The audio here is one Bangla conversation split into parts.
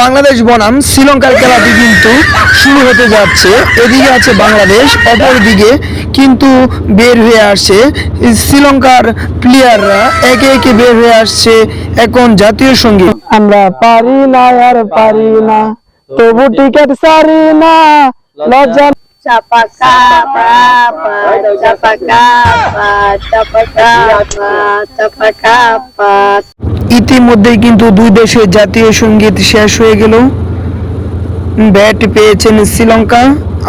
বাংলাদেশ বনাম শ্রীলঙ্কার খেলাটি কিন্তু শুরু হতে যাচ্ছে। এদিকে আছে বাংলাদেশ অপর দিকে কিন্তু বের হয়ে আসছে শ্রীলঙ্কার প্লেয়াররা একে একে বের হয়ে আসছে এখন জাতীয় সংগীত। আমরা পারি না আর পারি না তবু টিকিট সারি না লজ্জা Chapa capa, chapa capa, ইতিমধ্যেই কিন্তু দুই দেশের জাতীয় সংগীত শেষ হয়ে গেল ব্যাট পেয়েছেন শ্রীলঙ্কা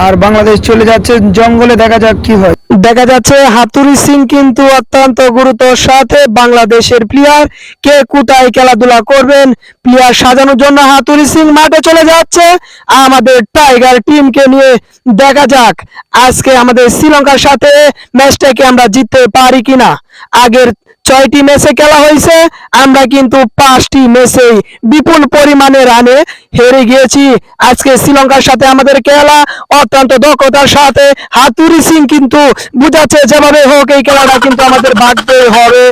আর বাংলাদেশ চলে যাচ্ছে জঙ্গলে। দেখা যাক কি হয়। দেখা যাচ্ছে হাতুরি সিং কিন্তু অত্যন্ত গুরুত্বর সাথে বাংলাদেশের প্লেয়ার কে কোথায় খেলাধুলা করবেন? প্লেয়ার সাজানোর জন্য হাতুরি সিং মাঠে চলে যাচ্ছে। আমাদের টাইগার টিমকে নিয়ে দেখা যাক আজকে আমাদের শ্রীলঙ্কার সাথে ম্যাচটাকে আমরা জিততে পারি কিনা। আগের ছয়টি ম্যাচে খেলা হয়েছে আমরা কিন্তু পাঁচটি ম্যাচে বিপুল পরিমাণে রানে হেরে গিয়েছি। আজকে শ্রীলঙ্কার সাথে আমাদের খেলা অত্যন্ত দক্ষতার সাথে হাতুরি সিং কিন্তু বুঝাচ্ছে যেভাবে হোক এই খেলাটা কিন্তু আমাদের ভাগতে হবে।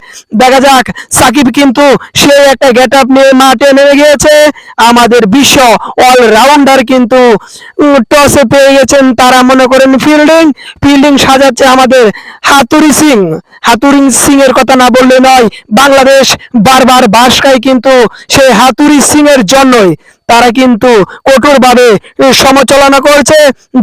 দেখা যাক, সাকিব কিন্তু সে একটা গেট আপ নিয়ে মাঠে নেমে গিয়েছে। আমাদের বিশ্ব অলরাউন্ডার কিন্তু টসে পেয়ে গেছেন তারা মনে করেন ফিল্ডিং। ফিল্ডিং সাজাচ্ছে আমাদের হাতুরি সিং। হাতুরি সিং এর কথা না বললে নয়, বাংলাদেশ বারবার বাস খায় কিন্তু সেই হাতুরি সিং এর জন্যই তারা কিন্তু কঠোরভাবে এ, সমালোচনা করছে।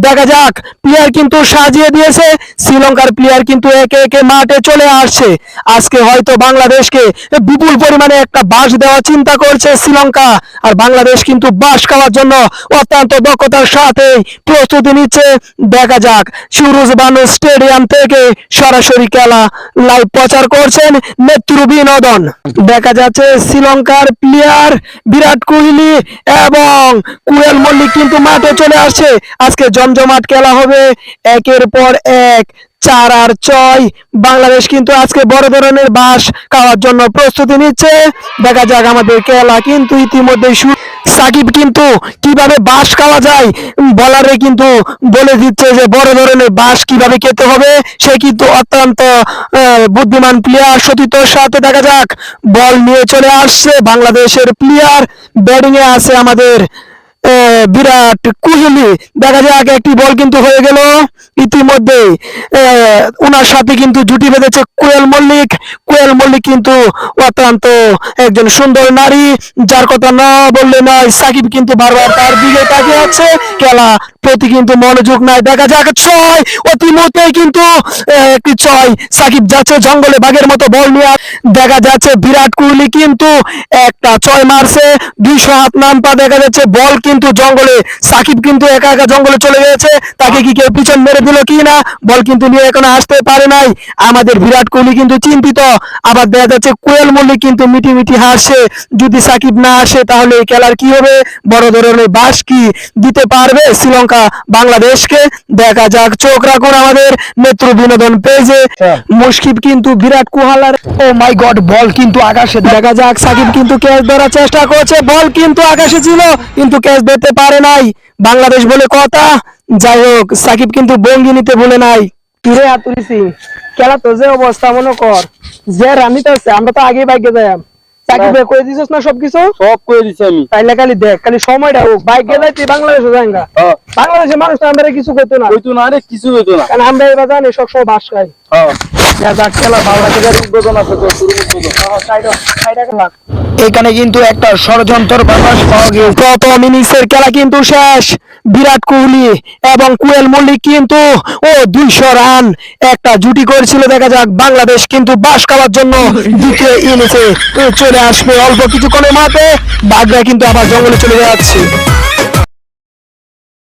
দেখা যাক প্লেয়ার কিন্তু সাজিয়ে দিয়েছে। শ্রীলঙ্কার প্লেয়ার কিন্তু একে একে মাঠে চলে আসছে। আজকে হয়তো বাংলাদেশকে বিপুল পরিমাণে একটা বাস দেওয়ার চিন্তা করছে শ্রীলঙ্কা। আর বাংলাদেশ কিন্তু বাস খাওয়ার জন্য অত্যন্ত দক্ষতার সাথে প্রস্তুতি নিচ্ছে। দেখা যাক সুরজ বানু স্টেডিয়াম থেকে সরাসরি খেলা লাইভ প্রচার করছেন নেত্র বিনোদন। দেখা যাচ্ছে শ্রীলঙ্কার প্লেয়ার বিরাট কোহলি এবং কুয়েল মল্লিক কিন্তু মাঠে চলে আসছে। আজকে জমজমাট খেলা হবে। একের পর এক, চার আর ছয়। বাংলাদেশ কিন্তু আজকে বড় ধরনের বাস খাওয়ার জন্য প্রস্তুতি নিচ্ছে। দেখা যাক আমাদের খেলা কিন্তু ইতিমধ্যে সাকিব কিন্তু কীভাবে বাস খাওয়া যায় বলারে কিন্তু বলে দিচ্ছে যে বড় ধরনের বাস কীভাবে খেতে হবে, সে কিন্তু অত্যন্ত বুদ্ধিমান প্লেয়ার সতীর্থর সাথে দেখা যাক। বল নিয়ে চলে আসছে বাংলাদেশের প্লেয়ার ব্যাটিংয়ে আছে আমাদের বিরাট কোহলি। দেখা যাক, একটি বল কিন্তু হয়ে গেল। ইতিমধ্যে ওনার সাথে কিন্তু জুটি বেঁধেছে কোয়েল মল্লিক। কোয়েল মল্লিক কিন্তু অত্যন্ত একজন সুন্দর নারী, যার কথা না বললে নয়, সাকিব কিন্তু বারবার তার দিকে তাকিয়ে আছে। খেলা প্রতি কিন্তু মনোযোগ নাই। দেখা যাক, ছয় অতিমধ্যেই কিন্তু একটি ছয়। সাকিব যাচ্ছে জঙ্গলে বাঘের মতো বল নিয়ে। দেখা যাচ্ছে, বিরাট কোহলি কিন্তু একটা ছয় মারছে। দুইশো হাত নাম্পা দেখা যাচ্ছে, বল কিন্তু জঙ্গলে সাকিব কিন্তু একা একা জঙ্গলে চলে গেছে তাকে কি কেউ পিছন মেরে দিল কি না? বল কিন্তু নিয়ে এখনও আসতে পারে নাই। আমাদের বিরাট কোহলি কিন্তু চিন্তিত। আবার দেখা যাচ্ছে কোয়েল মল্লিক কিন্তু মিটি মিটি হাসছে যদি সাকিব না আসে তাহলে এই খেলার কি হবে? বড় ধরনের বাস কি দিতে পারবে শ্রীলঙ্কা বাংলাদেশকে? দেখা যাক চোখ রাখুন আমাদের নেত্র বিনোদন পেজে। মুশকিব কিন্তু বিরাট কোহালার। ও মাই গড বল কিন্তু আকাশে। দেখা যাক সাকিব কিন্তু ক্যাচ ধরার চেষ্টা করছে। বল কিন্তু আকাশে ছিল কিন্তু ক্যাচ ধরতে পারে নাই। বাংলাদেশ বলে কথা। যাই হোক, সাকিব কিন্তু বঙ্গি নিতে বলে নাই। কিরে আতুরিসি, খেলা তো যে অবস্থা, মনে কর। যে রানিতে আছে আমরা তো আগে বাইকে যাই সাকিব কই দিছিস না সবকিছু? সব করে দিছি আমি। তাইলে খালি দেখ খালি সময়টা হোক বাইকে যাইতে বাংলাদেশে হ্যাঁ। বাংলাদেশের মানুষ তো আমরা কিছু না। না রে কিছু না। কারণ আমরা এবার জানি বাস খাই। হ্যাঁ। এখানে কিন্তু একটা ষড়যন্ত্র পাওয়া ইনিংসের খেলা কিন্তু শেষ। বিরাট কোহলি এবং কুয়েল মল্লিক কিন্তু, ও দুইশো রান, একটা জুটি করেছিল, দেখা যাক বাংলাদেশ কিন্তু বাস খাওয়ার জন্য দ্বিতীয় ইনিংসে চলে আসবে। অল্প কিছুক্ষণের মাঠে বাগরা কিন্তু আবার জঙ্গলে চলে যাচ্ছে।